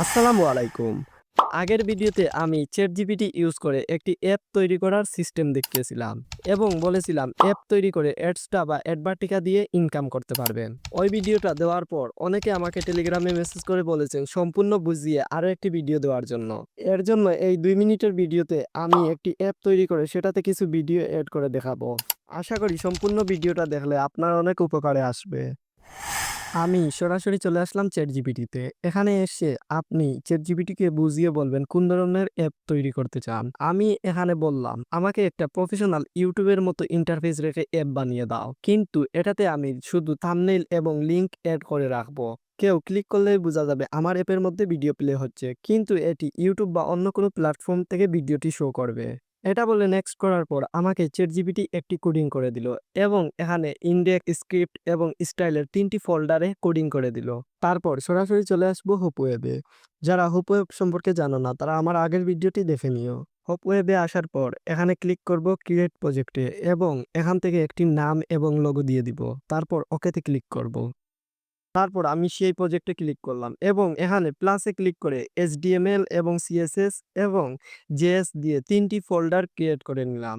আসসালামু আলাইকুম। আগের ভিডিওতে আমি চ্যাট জিপিটি ইউজ করে একটি অ্যাপ তৈরি করার সিস্টেম দেখিয়েছিলাম এবং বলেছিলাম অ্যাপ তৈরি করে অ্যাডসটা বা অ্যাডভার্টিকা দিয়ে ইনকাম করতে পারবেন ওই ভিডিওটা দেওয়ার পর অনেকে আমাকে টেলিগ্রামে মেসেজ করে বলেছেন সম্পূর্ণ বুঝিয়ে আরও একটি ভিডিও দেওয়ার জন্য। এর জন্য এই দুই মিনিটের ভিডিওতে আমি একটি অ্যাপ তৈরি করে সেটাতে কিছু ভিডিও অ্যাড করে দেখাবো। আশা করি সম্পূর্ণ ভিডিওটা দেখলে আপনার অনেক উপকারে আসবে। আমি সরাসরি চলে আসলাম চ্যাট জিপিটিতে এখানে এসে আপনি চ্যাট জিপিটিকে বুঝিয়ে বলবেন কোন ধরনের অ্যাপ তৈরি করতে চান। আমি এখানে বললাম, আমাকে একটা প্রফেশনাল ইউটিউবের মতো ইন্টারফেস রেখে অ্যাপ বানিয়ে দাও। কিন্তু এটাতে আমি শুধু থামনেল এবং লিংক অ্যাড করে রাখব। কেউ ক্লিক করলেই বোঝা যাবে আমার অ্যাপের মধ্যে ভিডিও প্লে হচ্ছে। কিন্তু এটি ইউটিউব বা অন্য কোনো প্ল্যাটফর্ম থেকে ভিডিওটি শো করবে। এটা বলে নেক্সট করার পর আমাকে চ্যাট জিপিটি একটি কোডিং করে দিল এবং এখানে ইন্ডেক্স স্ক্রিপ্ট এবং স্টাইলের তিনটি ফোল্ডারে কোডিং করে দিল। তারপর সরাসরি চলে আসব হোপ ওয়েবে যারা হোপ ওয়েব সম্পর্কে জানো না, তারা আমার আগের ভিডিওটি দেখে নিও। হোপ ওয়েবে আসার পর এখানে ক্লিক করব ক্রিয়েট প্রজেক্টে এবং এখান থেকে একটি নাম এবং লোগো দিয়ে দিব। তারপর ওকেতে ক্লিক করব। তারপর আমি সেই প্রজেক্টে ক্লিক করলাম এবং এখানে প্লাসে ক্লিক করে এইচডিএমএল এবং সিএসএস এবং জেএস দিয়ে তিনটি ফোল্ডার ক্রিয়েট করে নিলাম।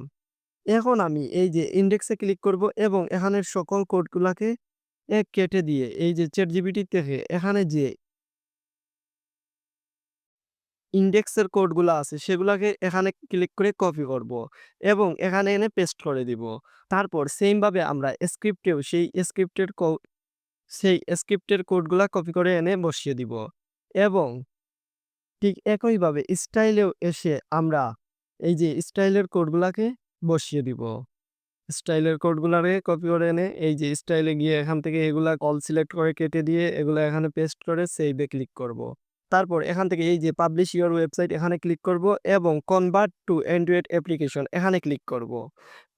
এখন আমি এই যে ইন্ডেক্সে ক্লিক করব এবং এখানের সকল কোডগুলাকে এক কেটে দিয়ে এই যে চ্যাট জিবিটি থেকে এখানে যে ইন্ডেক্সের কোডগুলো আছে সেগুলাকে এখানে ক্লিক করে কপি করব এবং এখানে এনে পেস্ট করে দিব। তারপর সেমভাবে আমরা স্ক্রিপ্টেও সেই স্ক্রিপ্টের সেই স্ক্রিপ্টের কোডগুলা কপি করে এনে বসিয়ে দিব এবং ঠিক একইভাবে স্টাইলেও এসে আমরা এই যে স্টাইলের কোডগুলাকে বসিয়ে দিব স্টাইলের কোডগুলাকে কপি করে এনে এই যে স্টাইলে গিয়ে এখান থেকে এগুলা কল সিলেক্ট করে কেটে দিয়ে এগুলো এখানে পেস্ট করে সেইভে ক্লিক করব। তারপর এখান থেকে এই যে পাবলিশ ইউর ওয়েবসাইট এখানে ক্লিক করব এবং কনভার্ট টু অ্যান্ড্রয়েড অ্যাপ্লিকেশন এখানে ক্লিক করব।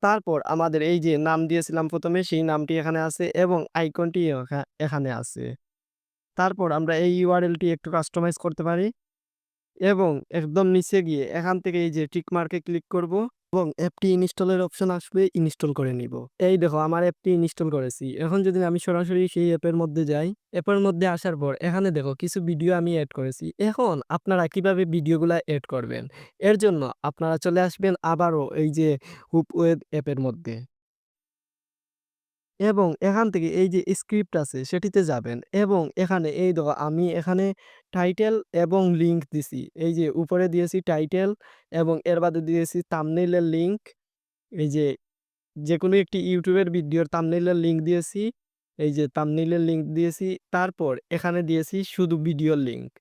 তারপর আমাদের এই যে নাম দিয়েছিলাম প্রথমে, সেই নামটি এখানে আছে এবং আইকনটি এখানে আছে তারপর আমরা এই ইউআরএলটি একটু কাস্টমাইজ করতে পারি এবং একদম নিচে গিয়ে এখান থেকে এই যে টিক মার্কে ক্লিক করব এবং অ্যাপটি ইনস্টলের অপশন আসবে ইনস্টল করে নিব। এই দেখো, আমার অ্যাপটি ইনস্টল করেছি। এখন যদি আমি সরাসরি সেই অ্যাপের মধ্যে যাই অ্যাপের মধ্যে আসার পর এখানে দেখো, কিছু ভিডিও আমি অ্যাড করেছি। এখন আপনারা কীভাবে ভিডিওগুলো অ্যাড করবেন? এর জন্য আপনারা চলে আসবেন আবারও এই যে হুপ ওয়েব অ্যাপের মধ্যে। এবং এখান থেকে এই যে স্ক্রিপ্ট আছে সেটিতে যাবেন এবং এখানে এই দেখো আমি এখানে টাইটেল এবং লিংক দিছি। এই যে উপরে দিয়েছি টাইটেল এবং এর বাদে দিয়েছি তামনেলের লিংক। এই যে যে কোনো একটি ইউটিউবের ভিডিওর তামনেলের লিংক দিয়েছি। এই যে তামনেলের লিংক দিয়েছি। তারপর এখানে দিয়েছি শুধু ভিডিওর লিংক।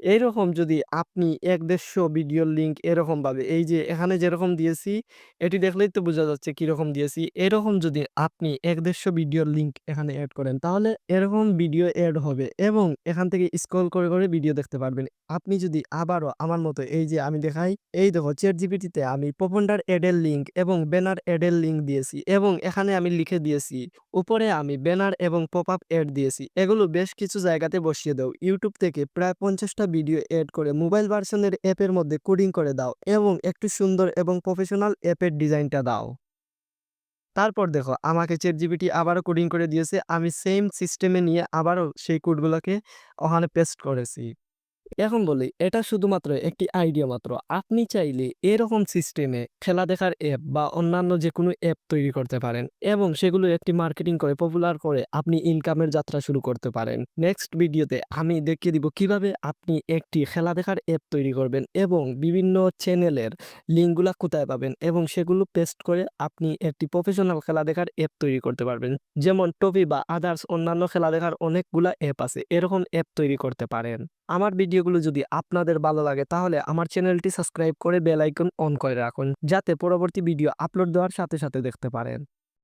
এইরকম যদি আপনি এক দেড়শো ভিডিওর লিংক এরকম ভাবে, এই যে এখানে যেরকম দিয়েছি, এটি দেখলেই তো বোঝা যাচ্ছে কীরকম দিয়েছি, এরকম যদি আপনি এক দেড়শো ভিডিওর লিংক এখানে অ্যাড করেন, তাহলে এরকম ভিডিও অ্যাড হবে এবং এখান থেকে স্ক্রল করে করে ভিডিও দেখতে পারবেন। আপনি যদি আবারও আমার মতো এই যে আমি দেখাই, এই দেখো চ্যাট জিপিটিতে আমি পপন্ডার অ্যাডের লিংক এবং ব্যানার অ্যাডের লিংক দিয়েছি এবং এখানে আমি লিখে দিয়েছি, উপরে আমি ব্যানার এবং পপ আপ অ্যাড দিয়েছি, এগুলো বেশ কিছু জায়গাতে বসিয়ে দাও। ইউটিউব থেকে প্রায় পঞ্চাশটা ভিডিও অ্যাড করে মোবাইল ভার্সনের অ্যাপের মধ্যে কোডিং করে দাও এবং একটু সুন্দর এবং প্রফেশনাল অ্যাপের ডিজাইনটা দাও। তারপর দেখো, আমাকে চেট জিবিটি আবারও কোডিং করে দিয়েছে। আমি সেম সিস্টেমে নিয়ে আবারও সেই কোডগুলোকে ওখানে পেস্ট করেছি। এখন বলি, এটা শুধুমাত্র একটি আইডিয়া মাত্র। আপনি চাইলে এরকম সিস্টেমে খেলা দেখার অ্যাপ বা অন্যান্য যে কোনো অ্যাপ তৈরি করতে পারেন এবং সেগুলো একটি মার্কেটিং করে পপুলার করে আপনি ইনকামের যাত্রা শুরু করতে পারেন। নেক্সট ভিডিওতে আমি দেখিয়ে দিব কীভাবে আপনি একটি খেলা দেখার অ্যাপ তৈরি করবেন এবং বিভিন্ন চ্যানেলের লিঙ্কগুলা কোথায় পাবেন এবং সেগুলো পেস্ট করে আপনি একটি প্রফেশনাল খেলা দেখার অ্যাপ তৈরি করতে পারবেন। যেমন টপি বা আদার্স অন্যান্য খেলা দেখার অনেকগুলা অ্যাপ আছে, এরকম অ্যাপ তৈরি করতে পারেন। আমার ভিডিওগুলো যদি আপনাদের ভালো লাগে, তাহলে আমার চ্যানেলটি সাবস্ক্রাইব করে বেল আইকন অন করে রাখুন, যাতে পরবর্তী ভিডিও আপলোড দেওয়ার সাথে সাথে দেখতে পারেন।